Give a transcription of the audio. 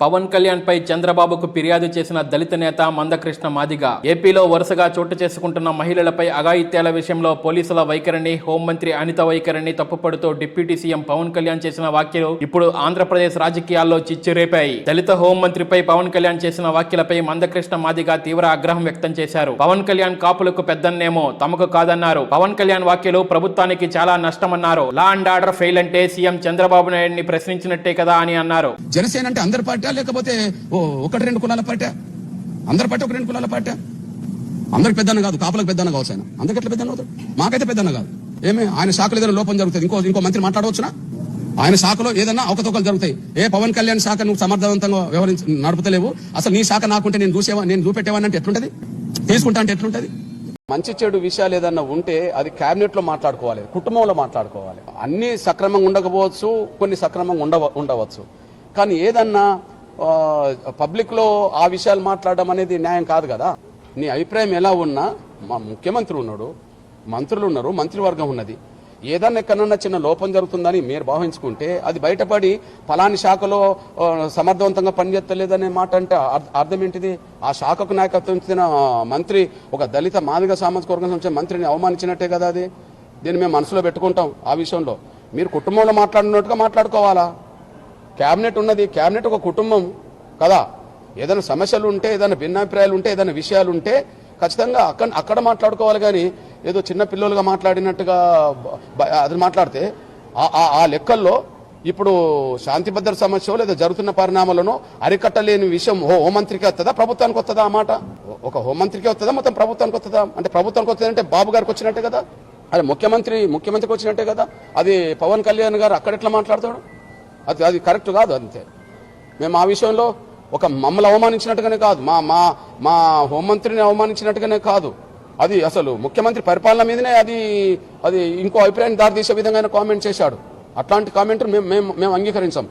పవన్ కళ్యాణ్ పై చంద్రబాబుకు ఫిర్యాదు చేసిన దళిత నేత మందకృష్ణ మాదిగ. ఏపీలో వరుసగా చోటు చేసుకుంటున్న మహిళలపై అఘాయిత్యాల విషయంలో పోలీసుల వైఖరిని హోంమంత్రి అనిత వైఖరిని తప్పుపడుతూ డిప్యూటీ సీఎం పవన్ కళ్యాణ్ చేసిన వ్యాఖ్యలు ఇప్పుడు ఆంధ్రప్రదేశ్ రాజకీయాల్లో చిచ్చురేపాయి. దళిత హోంమంత్రిపై పవన్ కళ్యాణ్ చేసిన వ్యాఖ్యలపై మందకృష్ణ మాదిగ తీవ్ర ఆగ్రహం వ్యక్తం చేశారు. పవన్ కళ్యాణ్ కాపులకు పెద్దన్నేమో తమకు కాదన్నారు. పవన్ కళ్యాణ్ వ్యాఖ్యలు ప్రభుత్వానికి చాలా నష్టమన్నారు. లా అండ్ ఆర్డర్ ఫెయిల్ అంటే సీఎం చంద్రబాబు నాయుడిని ప్రశ్నించినట్టే కదా అని అన్నారు. జనసేన అంటే అందరి పార్టీ లేకపోతే ఓ ఒకటి రెండు కులాల పార్టీ అందరి పార్టీ ఒక రెండు కులాల పార్టీ అందరికి పెద్దన్న కాదు కాపులకు పెద్దన్న కావచ్చు ఆయన. అందరికి ఎట్లా పెద్దన్న అవుతాడు? మాకైతే పెద్దన్న కాదు. ఏమి ఆయన శాఖలో ఏదైనా లోపం జరుగుతుంది. ఇంకో ఇంకో మంత్రి మాట్లాడవచ్చునా? ఆయన శాఖలో ఏదైనా అవకతవకలు జరుగుతాయి. ఏ పవన్ కళ్యాణ్ శాఖ నువ్వు సమర్థవంతంగా వ్యవహరించి నడుపుతలేవు? అసలు నీ శాఖ నాకుంటే నేను చూసేవా నేను చూపెట్టేవాని అంటే ఎట్లుంటది? తీసుకుంటా అంటే ఎట్లుంటది? మంచి చెడు విషయాలు ఏదన్నా ఉంటే అది క్యాబినెట్లో మాట్లాడుకోవాలి కుటుంబంలో మాట్లాడుకోవాలి. అన్ని సక్రమంగా ఉండకపోవచ్చు కొన్ని సక్రమంగా ఉండవ ఉండవచ్చు. కానీ ఏదన్నా పబ్లిక్లో ఆ విషయాలు మాట్లాడడం అనేది న్యాయం కాదు కదా? నీ అభిప్రాయం ఎలా ఉన్నా మా ముఖ్యమంత్రి ఉన్నాడు మంత్రులు ఉన్నారు మంత్రివర్గం ఉన్నది. ఏదన్నా ఎక్కడన్నా చిన్న లోపం జరుగుతుందని మీరు భావించుకుంటే అది బయటపడి ఫలాని శాఖలో సమర్థవంతంగా పనిచేస్తలేదనే మాట అంటే అర్థం ఏంటిది? ఆ శాఖకు నాయకత్వం ఇచ్చిన మంత్రి ఒక దళిత మాదిగ సామాజిక వర్గం సంబంధించిన మంత్రిని అవమానించినట్టే కదా అది? దీన్ని మేము మనసులో పెట్టుకుంటాం ఆ విషయంలో. మీరు కుటుంబంలో మాట్లాడినట్టుగా మాట్లాడుకోవాలా? క్యాబినెట్ ఉన్నది. క్యాబినెట్ ఒక కుటుంబం కదా. ఏదైనా సమస్యలు ఉంటే ఏదైనా భిన్నాభిప్రాయాలు ఉంటే ఏదైనా విషయాలు ఉంటే ఖచ్చితంగా అక్కడ అక్కడ మాట్లాడుకోవాలి కానీ ఏదో చిన్న పిల్లలుగా మాట్లాడినట్టుగా అది మాట్లాడితే ఆ- లెక్కల్లో ఇప్పుడు శాంతి భద్ర సమస్య లేదా జరుగుతున్న పరిణామాలను అరికట్టలేని విషయం హో- హోంమంత్రికి వస్తుందా ప్రభుత్వానికి వస్తుందా ఆ మాట? ఒక హోంమంత్రికి వస్తుందా మొత్తం ప్రభుత్వానికి వస్తుందా అంటే ప్రభుత్వానికి వస్తుందంటే బాబు గారికి వచ్చినట్టే కదా? అది ముఖ్యమంత్రి ముఖ్యమంత్రికి వచ్చినట్టే కదా? అది పవన్ కళ్యాణ్ గారు అక్కడెట్లా మాట్లాడతాడు? అది అది కరెక్ట్ కాదు అంతే. మేము ఆ విషయంలో ఒక మమ్మల్ని అవమానించినట్టుగానే కాదు. మా మా మా హోంమంత్రిని అవమానించినట్టుగానే కాదు. అది అసలు ముఖ్యమంత్రి పరిపాలన మీదనే అది అది ఇంకో అభిప్రాయాన్ని దారితీసే విధంగా కామెంట్ చేశాడు. అట్లాంటి కామెంట్ మేము మేము మేము అంగీకరించాం.